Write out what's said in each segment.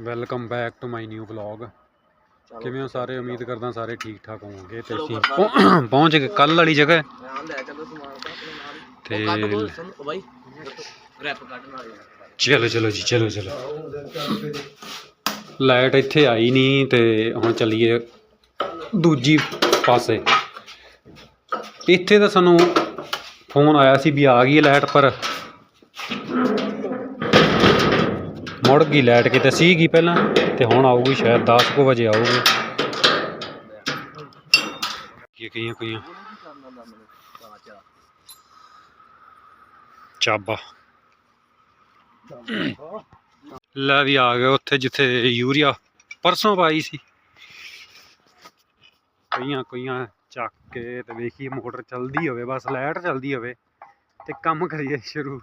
Welcome back to my new vlog ਕਿਵੇਂ ਹੋ ਸਾਰੇ? ਉਮੀਦ ਕਰਦਾ ਸਾਰੇ ਠੀਕ ਠਾਕ ਹੋਵੋਗੇ। ਤੇ ਅਸੀਂ। ਪਹੁੰ- ਪਹੁੰਚ ਗਏ ਕੱਲ ਵਾਲੀ ਜਗ੍ਹਾ। ਮੈਂ ਲੈ ਚੱਲੋ ਸਮਾਨ ਤਾਂ ਆਪਣੇ ਨਾਲ ਤੇ ਉਹ ਕੱਢ ਦੋ ਸੁਣ ਉਹ ਬਾਈ ਗ੍ਰੈਪ ਕੱਢ ਨਾਲ ਯਾਰ ਚਲੋ ਚਲੋ ਜੀ ਚਲੋ ਚਲੋ। ਲਾਈਟ ਇੱਥੇ ਆਈ ਨਹੀਂ ਤੇ ਹੁਣ ਚੱਲੀਏ ਦੂਜੀ ਪਾਸੇ। ਇੱਥੇ ਤਾਂ ਸਾਨੂੰ ਫੋਨ ਆਇਆ ਸੀ ਵੀ ਆ ਗਈ ਲਾਈਟ ਪਰ। ਮੁੜ ਗਈ ਲਾਈਟ ਕਿਤੇ ਸੀਗੀ ਪਹਿਲਾਂ, ਤੇ ਹੁਣ ਆਊਗੀ ਸ਼ਾਇਦ 10 ਕੁ ਵਜੇ ਆਊਗੀ। ਕੀ ਕਈਆਂ ਕਈਆਂ ਚਾਬਾ। ਲੈ ਵੀ ਆ ਗਏ ਉੱਥੇ ਜਿੱਥੇ ਯੂਰੀਆ ਪਰਸੋਂ ਪਾਈ ਸੀ। ਕਈਆਂ ਕਈਆਂ ਚੱਕ ਕੇ ਤੇ ਵੇਖੀ ਮੋਟਰ ਚੱਲਦੀ ਹੋਵੇ, ਬਸ ਲਾਈਟ ਚੱਲਦੀ ਹੋਵੇ ਤੇ ਕੰਮ ਕਰੀਏ ਸ਼ੁਰੂ।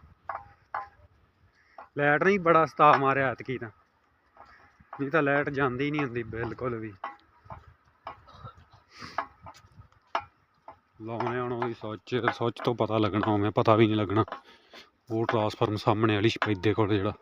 ਲਾਈਟ ਨਹੀਂ, ਬੜਾ ਸਤਾ ਮਾਰਿਆ ਐਤਕੀ ਤਾਂ। ਨਹੀਂ ਤਾਂ ਲਾਈਟ ਜਾਂਦੀ ਨਹੀਂ ਹੁੰਦੀ, ਬਿਲਕੁਲ ਵੀ। ਲਾਉਣੇ ਹੁਣ ਉਹਦੀ ਸੋਚ ਸੋਚ ਤੋਂ ਪਤਾ ਲੱਗਣਾ ਉਵੇਂ, ਪਤਾ ਵੀ ਨਹੀਂ ਲੱਗਣਾ। ਉਹ ਟਰਾਂਸਫਾਰਮ ਸਾਹਮਣੇ ਵਾਲੀ ਸ਼ਪੈਦੇ ਕੋਲ ਜਿਹੜਾ।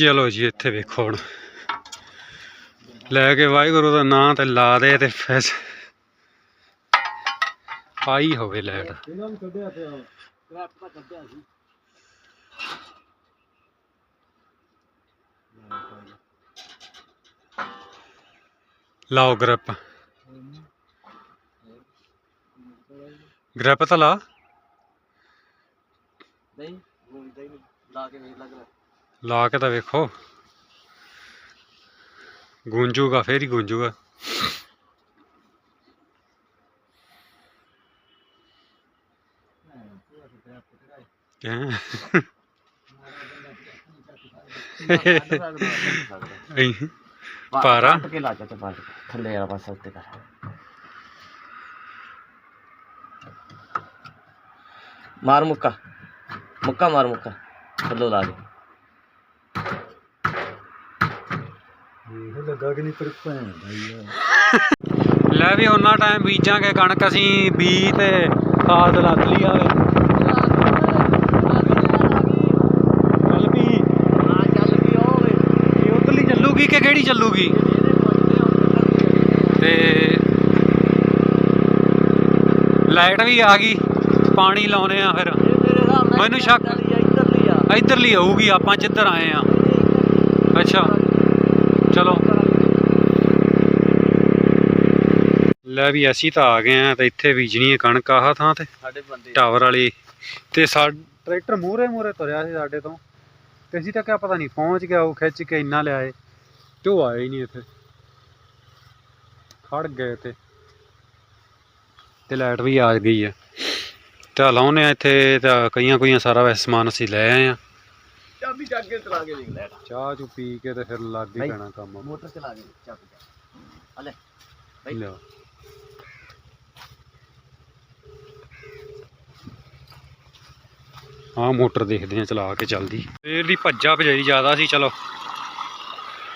ਚਲੋ ਜੀ ਇੱਥੇ ਵੇਖੋ ਹੁਣ। ਲੈ ਕੇ ਵਾਹਿਗੁਰੂ ਦਾ ਨਾਂ ਤੇ ਲਾ ਦੇ ਤੇ ਫੈਸ ਪਾਈ ਹੋਵੇ ਲੈਟ। ਇਹਨਾਂ ਨੂੰ ਕੱਢਿਆ ਪਿਆ ਗ੍ਰੈਪ ਤਾਂ ਕੱਢਿਆ ਸੀ। ਲਾਓ ਗ੍ਰਿਪ। ਗ੍ਰਿਪ ਤਾਂ ਲਾ। ਨਹੀਂ ਲਾ ਕੇ ਵੇਖ ਲੱਗ ਰਿਹਾ ਲਾ ਕੇ ਤਾਂ ਵੇਖੋ। ਗੂੰਜੂਗਾ, ਫੇਰ ਹੀ ਗੂੰਜੂਗਾ। ਪਾਰਾ? ਕੇ ਲਾ ਚਾਚਾ ਪਾ ਥੱਲੇ ਵਾਲਾ ਪਾਸਾ ਉੱਤੇ ਕਰ। ਮਾਰ ਮੁੱਕਾ। ਮੁੱਕਾ ਮਾਰ ਮੁੱਕਾ। ਥੱਲੋਂ ਲਾ ਦੇ। ਇਹ ਲੱਗਾ ਕਿ ਨਹੀਂ ਪਰ ਭੈਣ ਲੈ ਵੀ ਉਹਨਾਂ ਟਾਈਮ ਬੀਜਾਂਗੇ ਕਣਕ ਅਸੀਂ ਬੀ ਤੇ ਖਾਦ ਲੱਦ ਲਈ ਆਵੇ। ਚੱਲ ਵੀ। ਹਾਂ ਚੱਲ ਵੀ ਓਏ ਇਹ ਉਧਰਲੀ ਚੱਲੂਗੀ ਕਿ ਕਿਹੜੀ ਚੱਲੂਗੀ? ਤੇ ਲਾਈਟ ਵੀ ਆ ਗਈ ਪਾਣੀ ਲਾਉਨੇ ਆ ਫਿਰ। ਮੈਨੂੰ ਸ਼ੱਕ- ਇੱਧਰਲੀ ਆ। ਇਧਰਲੀ ਆਊਗੀ ਆਪਾਂ ਜਿੱਧਰ ਆਏ ਆ। ਅੱਛਾ ਚਲੋ ਲੈ ਵੀ ਅਸੀਂ ਤਾਂ ਆ ਗਏ ਆ ਤੇ ਇੱਥੇ ਬੀਜਣੀ ਹੈ ਕਣਕ ਆਹ ਥਾਂ ਤੇ ਸਾਡੇ ਬੰਦੇ। ਟਾਵਰ ਵਾਲੀ। ਤੇ ਸਾ ਟਰੈਕਟਰ ਮੂਹਰੇ ਮੂਹਰੇ ਤੁਰਿਆ ਸੀ ਸਾਡੇ ਤੋਂ। ਤੇ ਅਸੀਂ ਤਾਂ ਕਿਆ ਪਤਾ ਨਹੀਂ ਪਹੁੰਚ ਗਿਆ ਉਹ ਖਿੱਚ ਕੇ ਇੰਨਾ ਲਿਆਏ। ਤੇ ਉਹ ਹੀ ਨਹੀਂ ਇੱਥੇ। ਖੜ ਗਏ ਤੇ ਤੇ ਲਾਈਟ ਵੀ ਆ ਗਈ ਆ। ਤੇ ਲਾਉਨੇ ਆ ਇੱਥੇ ਤਾਂ ਕਈਆਂ ਕਈਆਂ ਸਾਰਾ ਵੈਸੇ ਸਮਾਨ ਅਸੀਂ ਲੈ ਆਏ ਆ ਚਾਬੀ ਚੱਕ ਕੇ ਚਲਾ ਕੇ ਦੇਖ ਲੈ। ਚਾਹ ਚੂ ਪੀ ਕੇ ਤੇ ਫਿਰ ਲੱਗ ਹੀ। ਪੈਣਾ ਕੰਮ। ਮੋਟਰ ਚਲਾ ਕੇ ਚਾਬੀ ਆ ਲੈ। ਬਾਈ। ਲਿਆ ਹਾਂ ਮੋਟਰ ਦੇਖਦੇ ਆ ਚਲਾ ਕੇ ਚੱਲਦੀ। ਫੇਰ ਦੀ ਭੱਜਾ ਭਜਾਈ ਜ਼ਿਆਦਾ ਸੀ, ਚਲੋ।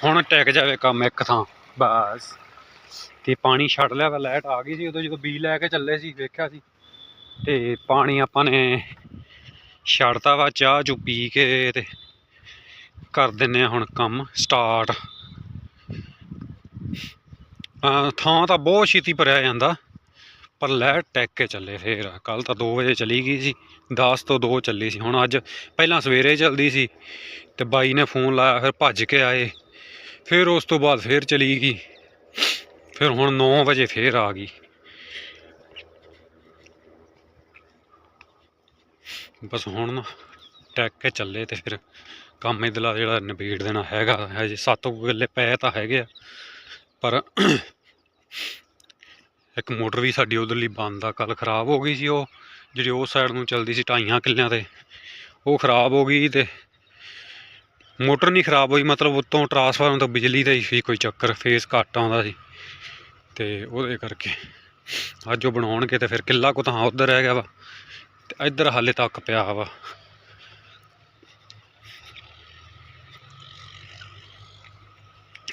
ਹੁਣ ਟਿਕ ਜਾਵੇ ਕੰਮ ਇੱਕ ਥਾਂ, ਬਸ। ਤੇ ਪਾਣੀ ਛੱਡ ਲਿਆ ਵਾ ਲਾਈਟ ਆ ਗਈ ਸੀ, ਉਦੋਂ ਜਦੋਂ ਬੀ ਲੈ ਕੇ ਚੱਲੇ ਸੀ, ਵੇਖਿਆ ਸੀ। ਤੇ ਪਾਣੀ ਆਪਾਂ ਨੇ ਛੱਡਤਾ ਵਾ ਚਾਹ ਚੂ ਪੀ ਕੇ ਤੇ ਕਰ ਦਿੰਨੇ ਆ ਹੁਣ ਕੰਮ ਸਟਾਰਟ ਥਾਂ ਤਾਂ ਬਹੁਤ ਛੇਤੀ ਭਰਿਆ ਜਾਂਦਾ। ਪਰ ਲਾਈਟ ਟੈਕ ਕੇ ਚੱਲੇ ਫੇਰ। ਕੱਲ ਤਾਂ 2 ਵਜੇ ਚਲੀ ਗਈ ਸੀ। 10 ਤੋਂ 2 ਚੱਲੀ ਸੀ। ਹੁਣ ਅੱਜ ਪਹਿਲਾਂ ਸਵੇਰੇ ਚੱਲਦੀ ਸੀ ਤੇ ਬਾਈ ਨੇ ਫੋਨ ਲਾਇਆ, ਫਿਰ ਭੱਜ ਕੇ ਆਏ। ਫਿਰ ਉਸ ਤੋਂ ਬਾਅਦ ਫੇਰ ਚਲੀ ਗਈ। ਫਿਰ ਹੁਣ 9 ਵਜੇ ਫੇਰ ਆ ਗਈ। ਬਸ ਹੁਣ ਨਾ ਟੈਕ ਕੇ ਚੱਲੇ ਤੇ ਫਿਰ ਕੰਮ ਇਦਲਾ ਜਿਹੜਾ ਨਿਬੇੜ ਦੇਣਾ ਹੈਗਾ, ਹਜੇ 7 ਕਿੱਲੇ ਪਏ ਤਾਂ ਹੈਗੇ ਆ। ਪਰ ਇੱਕ ਮੋਟਰ ਵੀ ਸਾਡੀ ਉਧਰਲੀ ਬੰਦ ਆ ਕੱਲ ਖਰਾਬ ਹੋ ਗਈ ਸੀ ਉਹ, ਜਿਹੜੀ ਉਸ ਸਾਈਡ ਨੂੰ ਚੱਲਦੀ ਸੀ ਢਾਈਆਂ ਕਿੱਲਿਆਂ ਤੇ, ਉਹ ਖਰਾਬ ਹੋ ਗਈ ਤੇ ਮੋਟਰ ਨਹੀਂ ਖਰਾਬ ਹੋਈ, ਮਤਲਬ ਉੱਤੋਂ ਟਰਾਂਸਫਾਰਮਰ ਤੋਂ ਬਿਜਲੀ ਦਾ ਹੀ ਸੀ ਕੋਈ ਚੱਕਰ ਫੇਸ ਘੱਟ ਆਉਂਦਾ ਸੀ ਤੇ ਉਹਦੇ ਕਰਕੇ। ਅੱਜ ਉਹ ਬਣਾਉਣਗੇ ਤੇ ਫਿਰ ਕਿੱਲਾ ਕੋ ਤਾਂ ਉਧਰ ਰਹਿ ਗਿਆ ਵਾ, ਤੇ ਇੱਧਰ ਹਾਲੇ ਤੱਕ ਪਿਆ ਵਾ।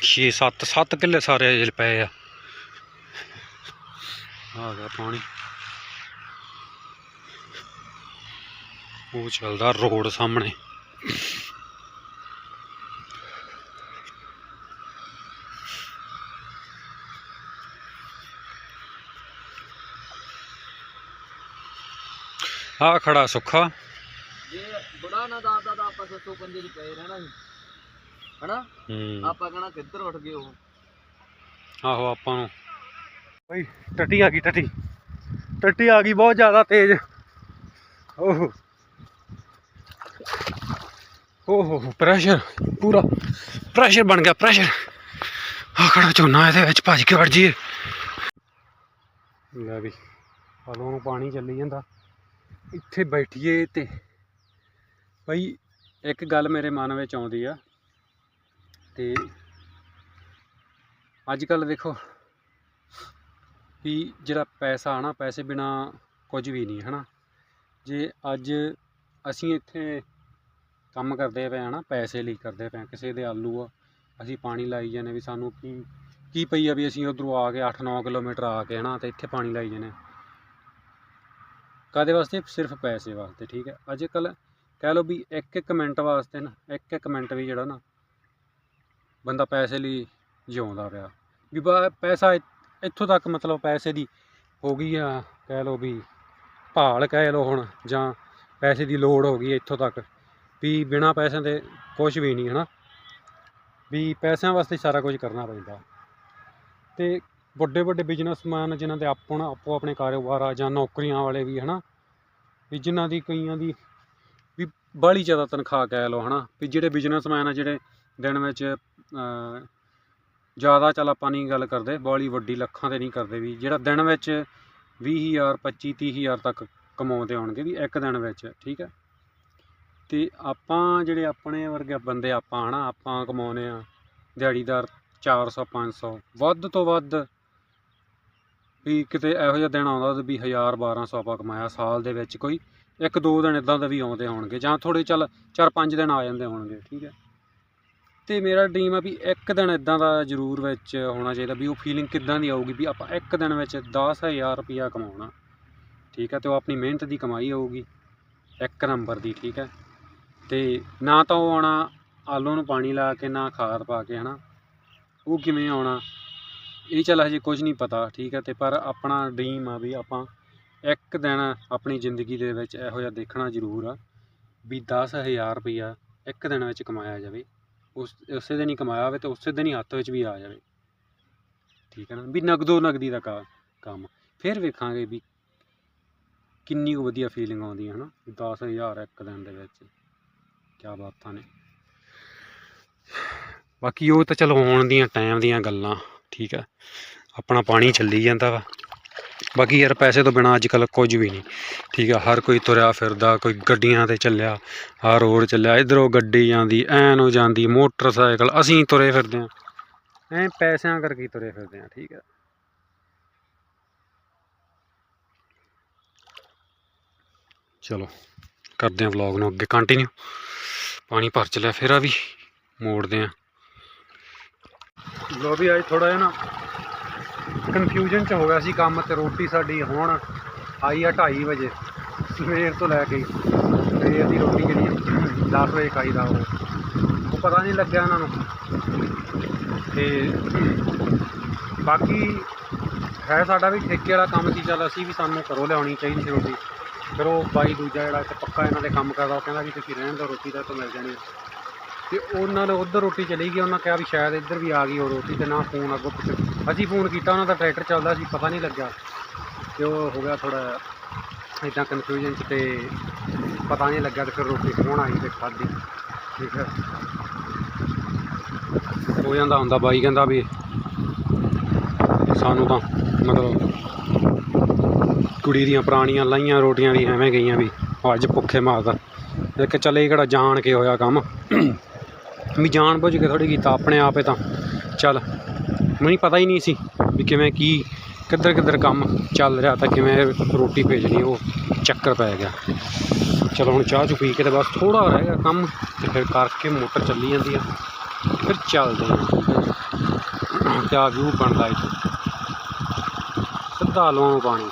ਛੇ ਸੱਤ ਸੱਤ ਕਿੱਲੇ ਸਾਰੇ ਅਜੇ ਪਏ ਆ। ਆ ਗਿਆ ਪਾਣੀ। ਉਹ ਚੱਲਦਾ ਰੋਡ ਸਾਹਮਣੇ। ਆ ਖੜਾ ਸੁੱਖਾ। ਜੇ ਬੜਾ ਨਾ ਦਾਦਾ ਦਾ ਆਪਾਂ ਸੱਤੋ ਪੰਜੇ ਚ ਪਏ ਰਹਿਣਾ ਸੀ। ਹਨਾ? ਹੂੰ। ਆਪਾਂ ਕਹਣਾ ਕਿੱਧਰ ਉੱਠ ਗਏ ਉਹ? ਆਹੋ ਆਪਾਂ ਨੂੰ। ਬਈ, ਟੱਟੀ ਆ ਗਈ, ਟੱਟੀ। ਟੱਟੀ ਆ ਗਈ, ਬਹੁਤ ਜ਼ਿਆਦਾ ਤੇਜ਼। ਓਹੋ। ਓਹੋ ਪ੍ਰੈਸ਼ਰ ਪੂਰਾ ਪ੍ਰੈਸ਼ਰ ਬਣ ਗਿਆ ਪ੍ਰੈਸ਼ਰ ਆ ਖੜਾ ਝੋਨਾ ਇਹਦੇ ਵਿੱਚ ਭੱਜ ਕੇ ਵੜ ਜੀਏ ਲੈ ਵੀ ਹਲੋਂ ਪਾਣੀ ਚੱਲੀ ਜਾਂਦਾ। ਇੱਥੇ ਬੈਠੀਏ ਤੇ। ਬਈ, ਇੱਕ ਗੱਲ ਮੇਰੇ ਮਨ ਵਿੱਚ ਆਉਂਦੀ ਆ। ਤੇ ਅੱਜ ਕੱਲ ਦੇਖੋ ਵੀ ਜਿਹੜਾ ਪੈਸਾ ਆਣਾ ਪੈਸੇ ਬਿਨਾ ਕੁਝ ਵੀ ਨਹੀਂ ਹਨਾ? ਜੇ ਅੱਜ ਅਸੀਂ ਇੱਥੇ ਕੰਮ ਕਰਦੇ ਪਏ ਹਨਾ ਪੈਸੇ ਲਈ ਕਰਦੇ ਪਏ ਹਾਂ, ਕਿਸੇ ਦੇ ਆਲੂ ਆ ਅਸੀਂ ਪਾਣੀ ਲਾਈ ਜਾਂਦੇ ਵੀ ਸਾਨੂੰ ਕੀ ਕੀ ਪਈ ਆ ਵੀ ਅਸੀਂ ਉਧਰੋਂ ਆ ਕੇ 8-9 ਕਿਲੋਮੀਟਰ ਆ ਕੇ ਹਨਾ ਤੇ ਇੱਥੇ ਪਾਣੀ ਲਾਈ ਜਾਂਦੇ ਕਾਦੇ ਵਾਸਤੇ? ਸਿਰਫ ਪੈਸੇ ਵਾਸਤੇ ਠੀਕ ਹੈ? ਅੱਜ ਕੱਲ ਕਹਿ ਲਓ ਵੀ ਇੱਕ ਇੱਕ ਮਿੰਟ ਵਾਸਤੇ ਨਾ ਇੱਕ ਇੱਕ ਮਿੰਟ ਵੀ ਜਿਹੜਾ ਨਾ ਬੰਦਾ ਪੈਸੇ ਲਈ ਜਿਉਂਦਾ ਪਿਆ। ਵੀ ਪੈਸਾ ਇੱਥੋਂ ਤੱਕ ਮਤਲਬ ਪੈਸੇ ਦੀ ਹੋ ਗਈ ਆ, ਕਹਿ ਲਓ ਵੀ ਭਾਲ ਕਹਿ ਲਓ ਹੁਣ, ਜਾਂ ਪੈਸੇ ਦੀ ਲੋੜ ਹੋ ਗਈ ਇੱਥੋਂ ਤੱਕ, ਵੀ ਬਿਨਾ ਪੈਸਿਆਂ ਦੇ ਕੁਝ ਵੀ ਨਹੀਂ, ਹਨਾ? ਵੀ ਪੈਸਿਆਂ ਵਾਸਤੇ ਸਾਰਾ ਕੁਝ ਕਰਨਾ ਪੈਂਦਾ। ਤੇ ਵੱਡੇ ਵੱਡੇ ਬਿਜ਼ਨਸਮੈਨ ਜਿਨ੍ਹਾਂ ਦੇ ਆਪਣਾ ਆਪੋ ਆਪਣੇ ਕਾਰੋਬਾਰ ਆ, ਜਾਂ ਨੌਕਰੀਆਂ ਵਾਲੇ ਵੀ, ਹਨਾ? ਵੀ ਜਿਨ੍ਹਾਂ ਦੀ ਕਈਆਂ ਦੀ ਵੀ ਬਾਹਲੀ ਜ਼ਿਆਦਾ ਤਨਖਾਹ ਕਹਿ ਲਓ, ਹਨਾ? ਵੀ ਜਿਹੜੇ ਬਿਜ਼ਨਸਮੈਨ ਆ, ਜਿਹੜੇ ਦਿਨ ਵਿੱਚ ਜ਼ਿਆਦਾ ਚੱਲ ਆਪਾਂ ਨਹੀਂ ਗੱਲ ਕਰਦੇ ਬਾਹਲੀ ਵੱਡੀ ਲੱਖਾਂ ਤੇ ਨਹੀਂ ਕਰਦੇ ਵੀ, ਜਿਹੜਾ ਦਿਨ ਵਿੱਚ 20000 25 30000 ਤੱਕ ਕਮਾਉਂਦੇ ਹੋਣਗੇ ਵੀ ਇੱਕ ਦਿਨ ਵਿੱਚ, ਠੀਕ ਹੈ? ਤੇ ਆਪਾਂ ਜਿਹੜੇ ਆਪਣੇ ਵਰਗੇ ਬੰਦੇ ਆਪਾਂ ਹਨਾ, ਆਪਾਂ ਕਮਾਉਨੇ ਆ ਦਿਹਾੜੀਦਾਰ 400 500 ਵੱਧ ਤੋਂ ਵੱਧ ਵੀ ਕਿਤੇ ਇਹੋ ਜਿਹਾ ਦਿਨ ਆਉਂਦਾ ਵੀ 1000 1200 ਆਪਾਂ ਕਮਾਇਆ ਸਾਲ ਦੇ ਵਿੱਚ ਕੋਈ, ਇੱਕ ਦੋ ਦਿਨ ਇਦਾਂ ਦੇ ਵੀ ਆਉਂਦੇ ਹੋਣਗੇ ਜਾਂ ਥੋੜੇ ਚੱਲ ਚਾਰ ਪੰਜ ਦਿਨ ਆ ਜਾਂਦੇ ਹੋਣਗੇ, ਠੀਕ ਹੈ? ਤੇ ਮੇਰਾ ਡ੍ਰੀਮ ਆ ਵੀ ਇੱਕ ਦਿਨ ਇਦਾਂ ਦਾ ਜ਼ਰੂਰ ਵਿੱਚ ਹੋਣਾ ਚਾਹੀਦਾ ਵੀ ਉਹ ਫੀਲਿੰਗ ਕਿੱਦਾਂ ਦੀ ਆਊਗੀ ਵੀ ਆਪਾਂ ਇੱਕ ਦਿਨ ਵਿੱਚ 10000 ਰੁਪਇਆ ਕਮਾਉਣਾ। ਠੀਕ ਹੈ ਤੇ ਉਹ ਆਪਣੀ ਮਿਹਨਤ ਦੀ ਕਮਾਈ ਆਊਗੀ। ਇੱਕ ਨੰਬਰ ਦੀ, ਠੀਕ ਹੈ ਤੇ ਨਾ ਤਾਂ ਉਹ ਆਉਣਾ ਆਲੂ ਨੂੰ ਪਾਣੀ ਲਾ ਕੇ, ਨਾ ਖਾਦ ਪਾ ਕੇ, ਹਨਾ। ਉਹ ਕਿਵੇਂ ਆਉਣਾ, ਇਹ ਚੱਲ ਹਜੇ ਕੁਝ ਨਹੀਂ ਪਤਾ, ਠੀਕ ਹੈ ਤੇ ਪਰ ਆਪਣਾ ਡ੍ਰੀਮ ਆ ਵੀ ਆਪਾਂ ਇੱਕ ਦਿਨ ਆਪਣੀ ਜ਼ਿੰਦਗੀ ਦੇ ਵਿੱਚ ਇਹੋ ਜਿਹਾ ਦੇਖਣਾ ਜ਼ਰੂਰ ਆ ਵੀ 10000 ਰੁਪਇਆ ਇੱਕ ਦਿਨ ਵਿੱਚ ਕਮਾਇਆ ਜਾਵੇ। ਉਸ ਉਸੇ ਦਿਨ ਹੀ ਕਮਾਇਆ ਹੋਵੇ ਤੇ ਉਸੇ ਦਿਨ ਹੀ ਹੱਥ ਵਿੱਚ ਵੀ ਆ ਜਾਵੇ। ਠੀਕ ਹੈ ਨਾ? ਵੀ ਨਗਦੋ ਨਗਦੀ ਦਾ ਕੰਮ। ਫਿਰ ਵੇਖਾਂਗੇ ਵੀ ਕਿੰਨੀ ਕੁ ਵਧੀਆ ਫੀਲਿੰਗ ਆਉਂਦੀ ਹੈ ਹਨਾ 10000 ਇੱਕ ਦਿਨ ਦੇ ਵਿੱਚ। ਕੀ ਬਾਤਾਂ ਨੇ। ਬਾਕੀ ਉਹ ਤਾਂ ਚਲੋ ਆਉਣ ਦੀਆਂ, ਟਾਈਮ ਦੀਆਂ ਗੱਲਾਂ। ਠੀਕ ਹੈ? ਆਪਣਾ ਪਾਣੀ ਚੱਲੀ ਜਾਂਦਾ ਵਾ। ਬਾਕੀ ਯਾਰ ਪੈਸੇ ਤੋਂ ਬਿਨਾ ਅੱਜ ਕੱਲ ਕੁਝ ਵੀ ਨਹੀਂ। ਠੀਕ ਆ, ਹਰ ਕੋਈ ਤੁਰਿਆ ਫਿਰਦਾ, ਕੋਈ ਗੱਡੀਆਂ ਤੇ ਚੱਲਿਆ ਆ ਰੋਡ ਚੱਲਿਆ, ਇਧਰੋਂ ਗੱਡੀ ਜਾਂਦੀ, ਐਨ ਹੋ ਜਾਂਦੀ, ਮੋਟਰਸਾਈਕਲ, ਅਸੀਂ ਤੁਰੇ ਫਿਰਦੇ ਆ। ਐ ਪੈਸਿਆਂ ਕਰਕੇ ਤੁਰੇ ਫਿਰਦੇ ਆ, ਠੀਕ ਆ। ਚਲੋ, ਕਰਦੇ ਆ ਵਲੌਗ ਨੂੰ ਅੱਗੇ ਕੰਟੀਨਿਊ ਪਾਣੀ ਭਰ ਚਲਿਆ ਫਿਰ ਆ ਵੀ ਮੋੜਦੇ ਆ। ਲੋ ਵੀ, ਅੱਜ ਥੋੜਾ ਜਿਹਾ ਨਾ ਕਨਫਿਊਜ਼ਨ ਚ ਹੋ ਗਿਆ ਸੀ ਕੰਮ ਤੇ ਰੋਟੀ ਸਾਡੀ ਹੁਣ ਆਈ ਆ 2:30 ਵਜੇ, ਸਵੇਰ ਤੋਂ ਲੈ ਕੇ ਸਵੇਰ ਦੀ ਰੋਟੀ ਜਿਹੜੀ 10 ਵਜੇ ਖਾਈਦਾ ਉਹ। ਉਹ ਪਤਾ ਨਹੀਂ ਲੱਗਿਆ ਇਹਨਾਂ ਨੂੰ। ਤੇ ਬਾਕੀ ਹੈ ਸਾਡਾ ਵੀ ਠੇਕੇ ਵਾਲਾ ਕੰਮ ਸੀ, ਚੱਲ ਅਸੀਂ ਵੀ ਸਾਨੂੰ ਘਰੋਂ ਲਿਆਉਣੀ ਚਾਹੀਦੀ ਸੀ ਰੋਟੀ। ਫਿਰ ਉਹ ਬਾਈ ਦੂਜਾ ਜਿਹੜਾ ਇੱਥੇ ਪੱਕਾ ਇਹਨਾਂ ਦੇ ਕੰਮ ਕਰਦਾ, ਉਹ ਕਹਿੰਦਾ ਵੀ ਤੁਸੀਂ ਰਹਿਣ ਦਿਓ, ਰੋਟੀ ਤਾਂ ਤੋਂ ਮਿਲ ਜਾਣੀ ਤੇ ਉਹਨਾਂ ਨੇ ਉਧਰ ਰੋਟੀ ਚਲੀ ਗਈ, ਉਹਨਾਂ ਕਿਹਾ ਵੀ ਸ਼ਾਇਦ ਇੱਧਰ ਵੀ ਆ ਗਈ ਉਹ ਰੋਟੀ ਤੇ ਨਾ ਫੋਨ ਅੱਗੋਂ ਪਿੱਛੇ। ਅਸੀਂ ਫੋਨ ਕੀਤਾ, ਉਹਨਾਂ ਦਾ ਟਰੈਕਟਰ ਚੱਲਦਾ ਸੀ, ਪਤਾ ਨਹੀਂ ਲੱਗਾ ਤੇ ਉਹ ਹੋ ਗਿਆ ਥੋੜਾ ਇਦਾਂ ਕਨਫਿਊਜ਼ਨ ਚ ਤੇ ਪਤਾ ਨਹੀਂ ਲੱਗਾ ਤੇ ਫਿਰ ਰੋਟੀ ਕੌਣ ਆਈ ਤੇ ਖਾਧੀ। ਠੀਕ ਹੈ। ਹੋ ਜਾਂਦਾ ਹੁੰਦਾ, ਬਾਈ ਕਹਿੰਦਾ ਵੀ ਸਾਨੂੰ ਤਾਂ ਮਤਲਬ ਕੁੜੀ ਦੀਆਂ ਪੁਰਾਣੀਆਂ ਲਾਈਆਂ ਰੋਟੀਆਂ ਵੀ ਐਵੇਂ ਗਈਆਂ ਵੀ, ਅੱਜ ਭੁੱਖੇ ਮਾਰਦਾ। ਇੱਕ ਚੱਲੇ ਕਿਹੜਾ ਜਾਣ ਕੇ ਹੋਇਆ ਕੰਮ। ਵੀ ਜਾਣ ਬੁੱਝ ਕੇ ਥੋੜੀ ਕੀਤਾ ਆਪਣੇ ਆਪ ਆਪੇ ਤਾਂ। ਚੱਲ, ਮੈਨੂੰ ਪਤਾ ਹੀ ਨਹੀਂ ਸੀ ਵੀ ਕਿਵੇਂ ਕੀ, ਕਿੱਧਰ ਕਿੱਧਰ ਕੰਮ ਚੱਲ ਰਿਹਾ ਤਾਂ ਕਿਵੇਂ ਰੋਟੀ ਭੇਜਣੀ, ਉਹ ਚੱਕਰ ਪੈ ਗਿਆ। ਚਲੋ ਹੁਣ ਚਾਹ ਚੁ ਪੀ ਕੇ ਤੇ ਬਸ ਥੋੜਾ ਰਹਿ ਗਿਆ ਕੰਮ ਤੇ ਫਿਰ ਕਰਕੇ ਮੋਟਰ ਚੱਲੀ ਜਾਂਦੀ ਆ। ਫਿਰ ਚੱਲਦੇ ਆ। ਤੇ ਆ ਵਿਊ ਬਣਦਾ ਇੱਥੇ। ਸਿੱਧਾ ਲਵਾਂ ਪਾਣੀ।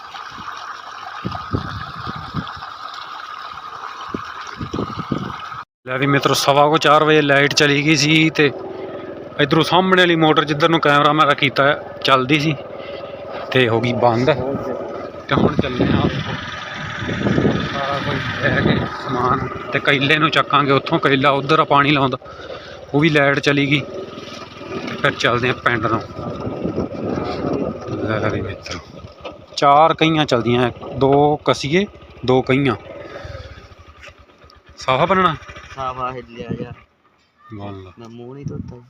ਲੈ ਵੀ ਮਿੱਤਰੋ, ਸਵਾ ਕੋ 4 ਵਜੇ ਲਾਈਟ ਚਲੀ ਗਈ ਸੀ ਤੇ ਇਧਰੋਂ ਸਾਹਮਣੇ ਵਾਲੀ ਮੋਟਰ ਜਿੱਧਰ ਨੂੰ ਕੈਮਰਾ ਮੇਰਾ ਕੀਤਾ ਚੱਲਦੀ ਸੀ ਤੇ ਹੋ ਗਈ ਬੰਦ। ਤੇ ਹੁਣ ਚੱਲੇ ਆ ਸਾਰਾ ਕੁਝ ਲੈ ਕੇ ਸਮਾਨ ਤੇ ਕੈਲੇ ਨੂੰ ਚੱਕਾਂਗੇ ਉੱਥੋਂ, ਕੈਲਾ ਉਧਰ ਪਾਣੀ ਲਾਉਂਦਾ, ਉਹ ਵੀ ਲਾਈਟ ਚਲੀ ਗਈ। ਫਿਰ ਚੱਲਦੇ ਆ ਪਿੰਡ ਨੂੰ ਲੈ ਵੀ ਮਿੱਤਰੋ, ਚਾਰ ਕਈਆਂ ਚਲਦੀਆਂ, ਦੋ ਕਸੀਏ, ਦੋ ਕਈਆਂ। ਸਾਫਾ ਬਣਨਾ? ਸਾਫਾ ਹਿੱਲਿਆ ਜਾ ਮੈਂ ਮੂੰਹ ਨਹੀਂ ਧੋਤਾ।